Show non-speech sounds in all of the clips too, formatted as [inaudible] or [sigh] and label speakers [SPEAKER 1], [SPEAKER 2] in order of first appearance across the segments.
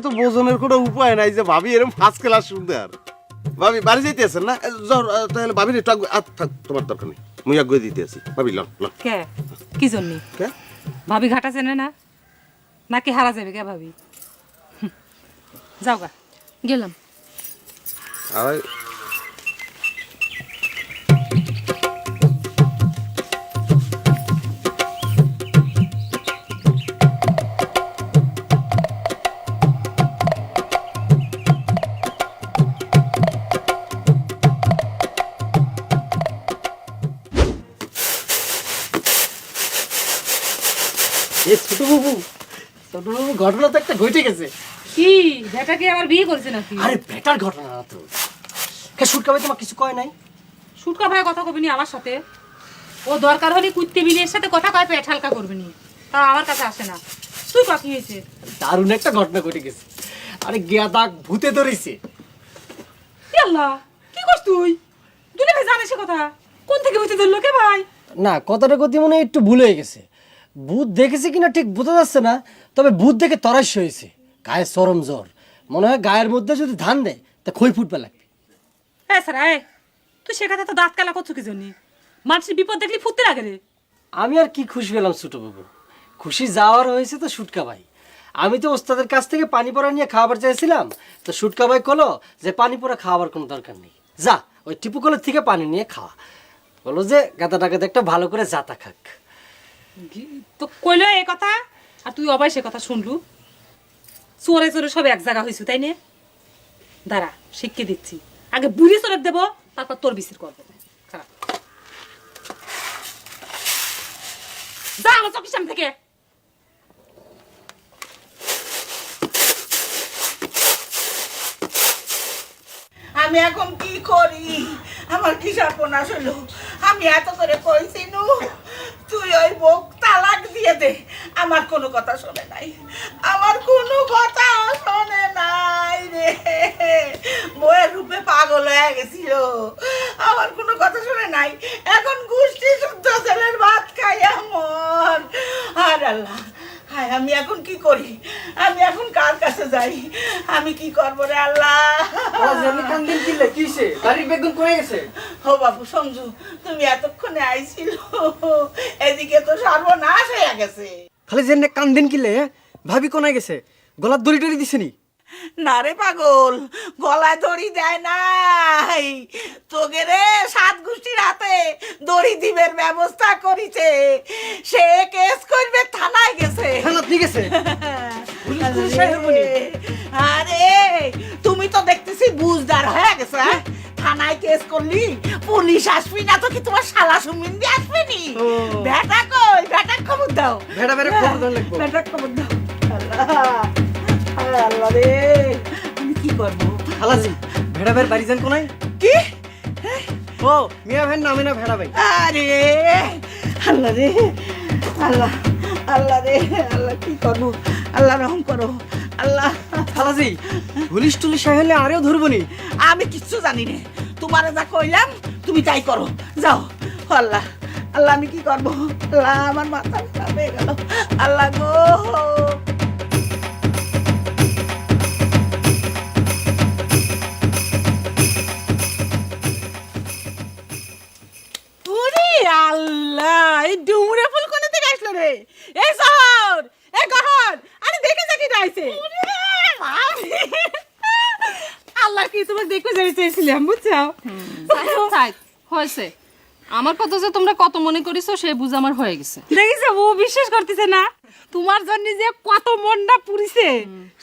[SPEAKER 1] তো বোঝনের কোনো উপায় নাই যে ভাবি এরকম ফার্স্ট ক্লাস সুন্দর ভাবি বাড়ি যেতে আছেন না জ্বর তাহলে ভাবির একটু আগ- থাক, তোমার দরকার নেই। মুই আগে দিতে আছি ভাবি লন লন।
[SPEAKER 2] কে? কি জন্য?
[SPEAKER 1] কে?
[SPEAKER 2] ভাবি ঘাটা চেনে না নাকি হারা যাবে কে ভাবি? যাও গা।
[SPEAKER 3] গেলাম।
[SPEAKER 1] আর
[SPEAKER 4] ঘটনা তো একটা ঘটে গেছে।
[SPEAKER 2] কি? বেটা কি আবার বিয়ে করেছে নাকি?
[SPEAKER 4] আরে বেটার ঘটনা না তো। কে সুটকা ভাই তোমার কিছু কয় নাই?
[SPEAKER 2] সুটকা ভাই কথা কবি নি আমার সাথে। ও দরকার হলে কুত্তে বিলিয়ের সাথে কথা কয় পেট হালকা করবি নি। তা আমার কাছে আসে না। তুই কি হয়েছে।
[SPEAKER 4] দারুণ একটা ঘটনা ঘটে গেছে। আরে গেদা ভূতে ধরেছে।
[SPEAKER 2] আল্লাহ কি করছ তুই? দুলে ভাই জানে সে কথা। কোন থেকে হইতে ধরলো কে ভাই?
[SPEAKER 4] না কথাটা গতি মনে একটু ভুল হয়ে গেছে। ভূত দেখেছে কিনা ঠিক বোঝা যাচ্ছে না তবে ভূত দেখে তরাস হয়েছে। গায়ে চরম জ্বর। মনে হয় গায়ের মধ্যে যদি ধান দেয় তা খই ফুটবে লাগবে।
[SPEAKER 2] হ্যাঁ স্যার আয় তুই সে কথা তো দাঁত কালা করছ কি জন্য? মানুষের বিপদ দেখলি ফুটতে লাগে রে।
[SPEAKER 4] আমি আর কি খুশি হলাম ছোট বাবু। খুশি যাওয়ার হয়েছে তো সুটকা ভাই। আমি তো ওস্তাদের কাছ থেকে পানি পড়া নিয়ে খাবার চাইছিলাম তো সুটকা ভাই কলো যে পানি পড়া খাওয়ার কোনো দরকার নেই। যা ওই টিপু কলের থেকে পানি নিয়ে খাওয়া বলো যে গাদাটাকে একটা ভালো করে জাতা খাক।
[SPEAKER 2] তো কইলো এই কথা, আর তুই অবাই সে কথা শুনলু। চোরে চোরে সব এক জায়গা হয়েছে তাই নে? দাঁড়া শিখিয়ে দিচ্ছি। আগে বুড়ি চোরে দেবো, তারপর তোর বিসির করব। খারাপ। যা আমার চকির সামনে থেকে।
[SPEAKER 5] আমি এখন কি করি? আমার কি সর্বনাশ হলো? আমি এত করে কইছি নু, তুই ওই বউ তালাক দিয়ে দে। আমার কোনো কথা শোনে নাই। আমার কোনো কথা শোনে নাই রে। বউয়ের রূপে পাগল হয়ে গেছিল। আমার কোনো কথা শোনে নাই। এখন গোষ্ঠী শুদ্ধ ছেলের ভাত খাই আমার আর আল্লাহ। হায়, আমি এখন কি করি? আমি এখন কার কাছে যাই? আমি কি করব রে আল্লাহ?
[SPEAKER 4] কান্দিন কিনলে কিসে? গাড়ির বেগুন কমে গেছে?
[SPEAKER 5] ও বাবু সঞ্জু তুমি এতক্ষণে আইছিল। এদিকে তো সর্বনাশ হয়ে গেছে।
[SPEAKER 6] খালি যে কান্দিন কিলে ভাবি কোনায় গেছে? গলার দড়ি টড়ি দিছেনি
[SPEAKER 5] না? রে পাগল গলায় দড়ি দেয় নাই। তোকে রে সাত গোষ্ঠীর হাতে দড়ি দিবের ব্যবস্থা করিছে। সে কেস করবে থানায় গেছে।
[SPEAKER 6] গেছে?
[SPEAKER 5] আরে, আরে তুমি তো দেখতেছি বুঝদার হয়ে গেছে হ্যাঁ? থানায় কেস করলি পুলিশ আসবি না তো কি তোমার শালা সুমিন্দি আসবে নি। বেটা কই? বেটা খবর দাও।
[SPEAKER 6] ভেড়া ভেড়া খবর দেওয়া লাগবো।
[SPEAKER 5] বেটা খবর দাও। আল্লাহ। আল্লাহ রে। আমি কি করব?
[SPEAKER 6] খালাসি ভেড়া ভেড় বাড়ি যান কোনায়?
[SPEAKER 5] কি?
[SPEAKER 6] ও মিয়া ভাই নামে না ভেড়া ভাই।
[SPEAKER 5] আরে আল্লাহ রে। আল্লাহ আল্লাহ রে। আল্লাহ কি করব? আল্লাহ রহম করো। আল্লাহ।
[SPEAKER 6] খালাসি পুলিশ টুলিশ হলে আরেও ধরবো নি
[SPEAKER 5] আমি কিচ্ছু জানি না। তোমারে যা কইলাম তুমি তাই করো। যাও। আল্লাহ আল্লাহ আমি কি করব? আল্লাহ আমার মাথা খারাপ হয়ে গেল। আল্লাহ গো। দেখি যাইছে আল্লাহ কি তোমাকে দেখতে যাই চেয়েছিলাম বুঝছ
[SPEAKER 3] হয়েছে। আমার কথা যে তোমরা কত মনে করিছো সেই বুঝ আমার হয়ে গেছে।
[SPEAKER 2] দেখিছে? ও বিশ্বাস করতেছে না। তোমার জন্য যে কত মনটা পুরিছে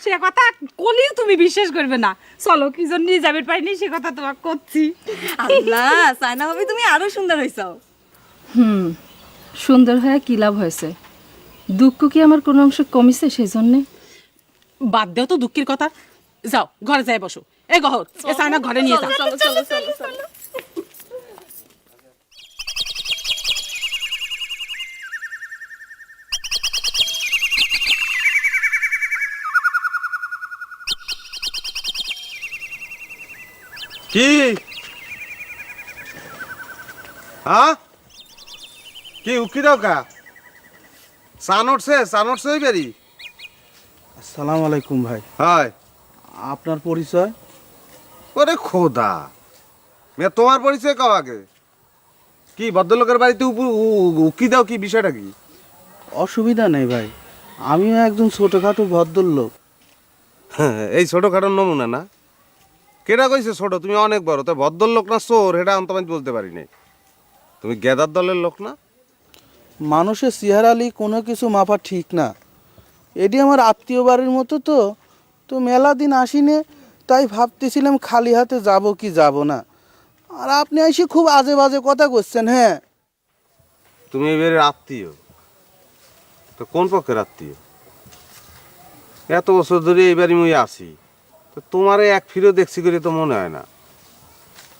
[SPEAKER 2] সে কথা কলিও তুমি বিশ্বাস করবে না। চলো কি জন্য যাবে পাইনি সে কথা তোমাকে করছি।
[SPEAKER 7] আল্লাহ সাইনা ভাবি তুমি আরও সুন্দর হইছো
[SPEAKER 3] হুম সুন্দর হয়ে কি লাভ হয়েছে? দুঃখ কি আমার কোনো অংশ কমিছে সেই জন্যে
[SPEAKER 2] বাদ দেও তো দুঃখের কথা। যাও ঘরে যাই বসো। এ গহর এ সাইনা ঘরে নিয়ে যাও
[SPEAKER 7] চলো চলো চলো চলো
[SPEAKER 1] কি? হ্যাঁ কি উকি দাও কা? সান উঠছে সান উঠছে ওই বাড়ি
[SPEAKER 8] সালাম আলাইকুম ভাই।
[SPEAKER 1] হয়
[SPEAKER 8] আপনার পরিচয়?
[SPEAKER 1] ওরে খোদা। মেয়ে তোমার পরিচয় কাও আগে? কি ভদ্রলোকের বাড়িতে উকি দাও কি বিষয়টা কি?
[SPEAKER 8] অসুবিধা নেই ভাই। আমিও একজন ছোটোখাটো ভদ্রলোক। [laughs]
[SPEAKER 1] এই ছোটখাটো নমুনা না? কেটা কইছে ছোট? তুমি অনেক বড় তো ভদ্রলোক না চোর এটা আমি তোমায় বলতে পারি নাই। তুমি গেদার দলের লোক না?
[SPEAKER 8] মানুষের চেহারালি কোনো কিছু মাপা ঠিক না। এটি আমার আত্মীয় বাড়ির মতো তো। তো মেলা দিন আসিনে তাই ভাবতেছিলাম খালি হাতে যাব কি যাব না। আর আপনি এসে খুব আজে বাজে কথা করছেন হ্যাঁ।
[SPEAKER 1] তুমি এবারে আত্মীয়? তো কোন পক্ষের আত্মীয়? এত বছর ধরে এবারই মুই আসি তো তোমার এক ফিরও দেখছি করে তো মনে হয় না।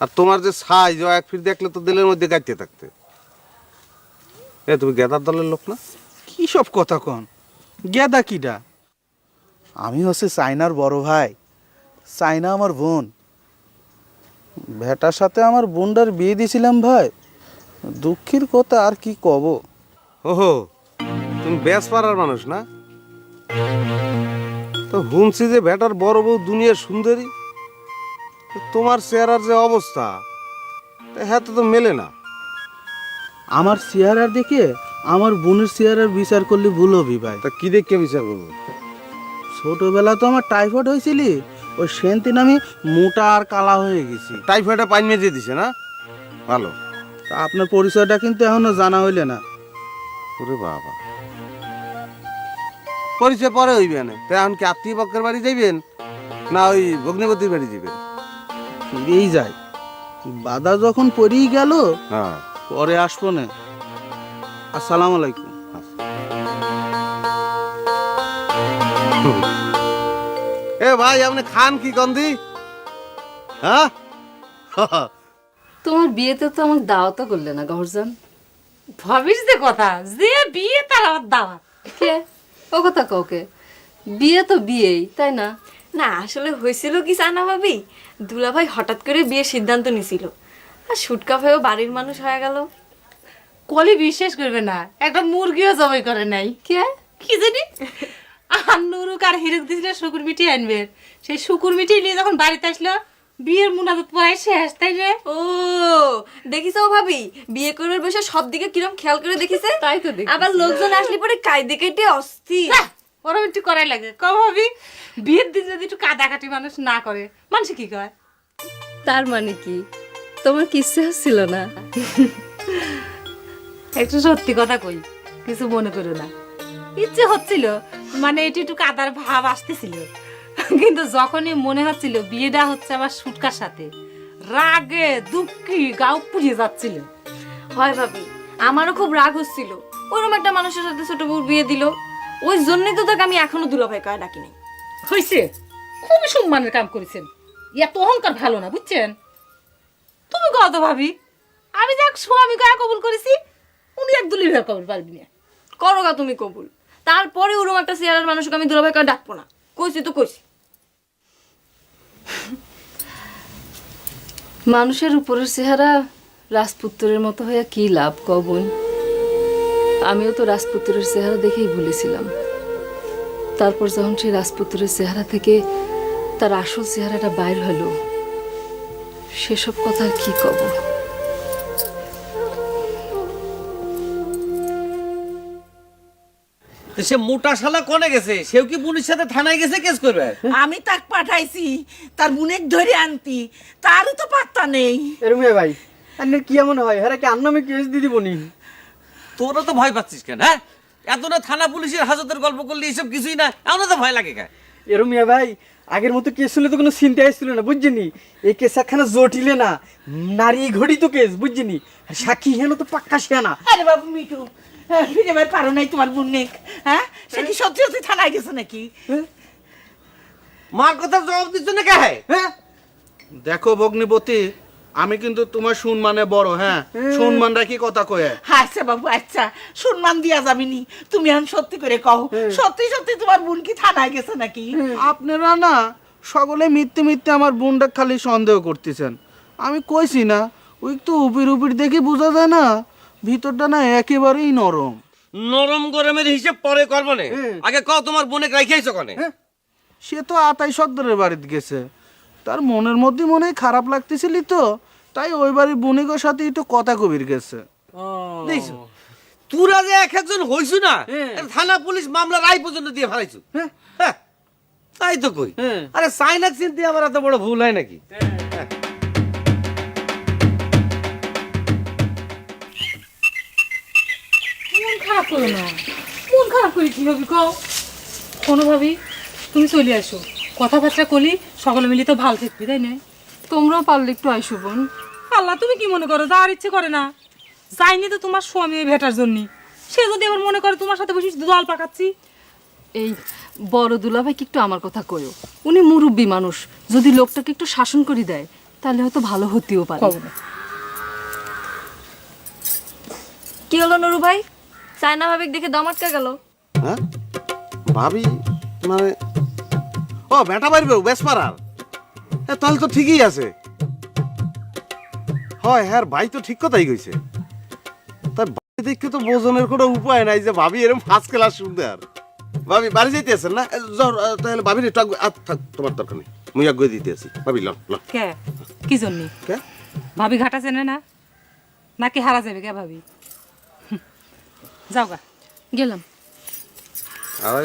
[SPEAKER 1] আর তোমার যে সাইজ ও এক ফির দেখলে তো দিলের মধ্যে গাইতে থাকতে। এ তুমি গেদার দলের লোক না?
[SPEAKER 8] কি সব কথা কন? গেদা কিটা আমি হচ্ছে চাইনার বড় ভাই। চাইনা আমার বোন। ভেটার সাথে আমার বোনটার বিয়ে দিয়েছিলাম ভাই। দুঃখের কথা আর কি কব?
[SPEAKER 1] ওহো তুমি বেশ পাড়ার মানুষ না? তো শুনছি যে ভেটার বড় বউ দুনিয়ার সুন্দরী। তোমার চেহারার যে অবস্থা তা হ্যাঁ তো মেলে না।
[SPEAKER 8] আমার চেহারা দেখে আমার বোনের চেয়ারের বিচার করলে ভুল হবি ভাই।
[SPEAKER 1] তা কি দেখে বিচার করব?
[SPEAKER 8] ছোটবেলা তো আমার টাইফয়েড হয়েছিল ওই সেন্তিন আমি মোটা আর কালা হয়ে গেছি।
[SPEAKER 1] টাইফয়েডে পানি মেজে দিছে না? ভালো।
[SPEAKER 8] তা আপনার পরিচয়টা কিন্তু এখনও জানা হইলে না।
[SPEAKER 1] ওরে বাবা। পরিচয় পরে হইবে না। তা এখন কি আত্মীয় পক্ষের বাড়ি যাইবেন? না ওই ভগ্নিপতির বাড়ি যাবেন
[SPEAKER 8] ফিরেই যায় বাধা যখন পড়েই গেল
[SPEAKER 1] হ্যাঁ।
[SPEAKER 8] পরে আসব না। আসসালামু আলাইকুম।
[SPEAKER 1] এ ভাই আপনি খান কি গন্ধি? হ্যাঁ?
[SPEAKER 3] তোমার বিয়েতে তো আমাকে দাওয়াতও করলে না গহরজান।
[SPEAKER 2] ভাবিস যে কথা যে বিয়ে তার আবার দাওয়াত।
[SPEAKER 3] কে? ও কথা কাউকে বিয়ে তো বিয়েই তাই না?
[SPEAKER 7] না আসলে হয়েছিল কি সানা ভাবি? দুলাভাই হঠাৎ করে বিয়ের সিদ্ধান্ত নিছিল। আর সুটকা ভাইও বাড়ির মানুষ হয়ে গেল।
[SPEAKER 2] কলি বিশ্বাস করবে না একটা মুরগিও জবাই করে নাই।
[SPEAKER 3] কে?
[SPEAKER 2] কি জানি? আর নুরুক আর হিরুক দিছিল শুকুর মিটি আনবে। সেই শুকুর মিটি নিয়ে যখন বাড়িতে আসলো বিয়ের মুনাজাত পড়াই শেষ তাই রে
[SPEAKER 7] ও দেখিস ভাবি? বিয়ে করবার বসে সব দিকে কিরম খেয়াল করে দেখিছে? [laughs]
[SPEAKER 3] তাই তো দেখতেছি।
[SPEAKER 7] আবার লোকজন আসলে পরে কায়দে কেটে অস্থির।
[SPEAKER 2] যা, ওরম একটু করাই লাগে। কম ভাবি বিয়ের দিন যদি একটু কাটাকাটি মানুষ না করে মানুষ কি কয়?
[SPEAKER 3] তার মানে কি? তোমার কিচ্ছু হচ্ছিল না।
[SPEAKER 2] একটু সত্যি কথা কই, কিছু মনে করো না। ইচ্ছে হচ্ছিল মানে এটি একটু কাদার ভাব আসতেছিল। কিন্তু যখনই মনে হচ্ছিল বিয়েটা হচ্ছে আবার সুটকার সাথে, রাগে দুঃখী গাও পুড়িয়ে যাচ্ছিল।
[SPEAKER 7] হয় ভাবি, আমারও খুব রাগ হচ্ছিল। ওরকম একটা মানুষের সাথে ছোট বউ বিয়ে দিল, ওই জন্যই তো তাকে আমি এখনও দুলাভাই কয়ে ডাকিনি
[SPEAKER 2] হয়েছে খুবই সম্মানের কাম করেছেন। এত অহংকার ভালো না, বুঝছেন? তুমি কত ভাবি? আমি যাক স্বামী কয়া কবুল করেছি উনি এক দুলি ভাই কবুল পারবি না।
[SPEAKER 7] করো গা তুমি কবুল। তারপরে ওরকম একটা চেয়ারের মানুষকে আমি দুলাভাই কয়ে ডাকবো না। কইছি তো কইছি।
[SPEAKER 3] মানুষের উপরের চেহারা রাজপুত্রের মতো হয়ে কি লাভ কবন আমিও তো রাজপুত্রের চেহারা দেখেই ভুলেছিলাম। তারপর যখন সেই রাজপুত্রের চেহারা থেকে তার আসল চেহারাটা বাইর হলো সেসব কথা কি কব?
[SPEAKER 9] সে মোটা শালা কোনে গেছে? সেও কি পুলিশ সাথে থানায় গেছে কেস করবে?
[SPEAKER 5] আমি তাক পাঠাইছি তার বুনেক ধরে আনতি তারও তো পাত্তা নেই।
[SPEAKER 6] এরমে ভাই আপনার কি এমন হয়? হ্যাঁ কি আন্নামে কেস দিদি বনি
[SPEAKER 9] তোরা তো ভয় পাচ্ছিস কেন হ্যাঁ? এত না থানা পুলিশের হাজতের গল্প করলে এইসব কিছুই না এমন তো ভয় লাগে কেন?
[SPEAKER 6] এরমিয়া ভাই আগের মতো কেস হলে তো কোনো চিন্তা আসছিল না বুঝছিনি এই কেস একখানা জটিলে না নারী ঘড়ি তো কেস বুঝছিনি সাক্ষী হেন তো পাক্কা শিয়ানা।
[SPEAKER 5] আরে বাবু মিটু হ্যাঁ, ফিরে বের পারো নাই তোমার বুনেক হ্যাঁ? সে কি সত্যি সত্যি থানায় গেছে নাকি?
[SPEAKER 9] মার কথা জবাব দিচ্ছ না কে?
[SPEAKER 8] হ্যাঁ? দেখো ভগ্নিপতি আমি কিন্তু তোমার সম্মানে বড় হ্যাঁ? সম্মান রাখি কথা কয়ে?
[SPEAKER 5] আচ্ছা বাবু আচ্ছা। সম্মান দিয়া যাবিনি। তুমি এখন সত্যি করে কও। সত্যি সত্যি তোমার বোন কি থানায় গেছে নাকি?
[SPEAKER 8] আপনারা না সকলে মিথ্যে মিথ্যে আমার বোনটা খালি সন্দেহ করতেছেন। আমি কইছি না ওই তো উপির উপির দেখে বোঝা যায় না ভিতরটা না একেবারেই নরম।
[SPEAKER 9] নরম গরমের হিসেব পরে করব না। আগে কও তোমার বোনে রাখিয়েছো কনে?
[SPEAKER 8] সে তো আতাই সর্দারের বাড়িতে গেছে। তার মনের মধ্যে মনে খারাপ লাগতেছিলি তো। তাই ওই বাড়ির বণিকের সাথে একটু কথা কবির গেছে।
[SPEAKER 9] দেখছ? তোরা যে এক একজন হইছু না একটা থানা পুলিশ মামলা রায় পর্যন্ত দিয়ে ফেলাইছু। হ্যাঁ, তাই তো কই। আরে সাইনাক চিনতে আমার এত বড় ভুল হয় নাকি?
[SPEAKER 2] করো না। মন খারাপ করি কি হবি কও? কোনো ভাবি তুমি চলে আসো। কথাবার্তা কলি সকলে মিলে তো ভালো থাকবি তাই না?
[SPEAKER 3] তোমরাও পারলে একটু আইসো বোন।
[SPEAKER 2] আল্লাহ তুমি কি মনে করো? যাওয়ার ইচ্ছে করে না। যাইনি তো তোমার স্বামী ভেটার জন্য। সে যদি আবার মনে করে তোমার সাথে বসে দল পাকাচ্ছি?
[SPEAKER 3] এই বড় দুলাভাইকে একটু আমার কথা কয়ো উনি মুরব্বী মানুষ। যদি লোকটাকে একটু শাসন করে দেয় তাহলে হয়তো ভালো হতেও পারে।
[SPEAKER 7] কি হলো নুরু ভাই চায়না ভাবিক দেখে দম আটকা গেল।
[SPEAKER 1] হ্যাঁ? ভাবি মানে ও বেটা পারবে বেশ পারার হ্যাঁ তাহলে তো ঠিকই আছে। হয় হ্যাঁ ভাই তো ঠিক কথাই কইছে। তার ভাই দেখে তো বোঝনের কোনো উপায় নাই যে ভাবি এরকম ফার্স্ট ক্লাস সুন্দর। ভাবি বাড়ি যাইতে আছেন না? আহ, তাহলে ভাবির একটু থাক, তোমার দরকার নেই। মুই আগে দিতে আছি। ভাবি লন লন।
[SPEAKER 2] কে? কি জন্য?
[SPEAKER 1] কে?
[SPEAKER 2] ভাবি ঘাটা চেনে না? নাকি হারা যাবে কে ভাবি? হুম, যাও গা
[SPEAKER 3] গেলাম
[SPEAKER 1] আর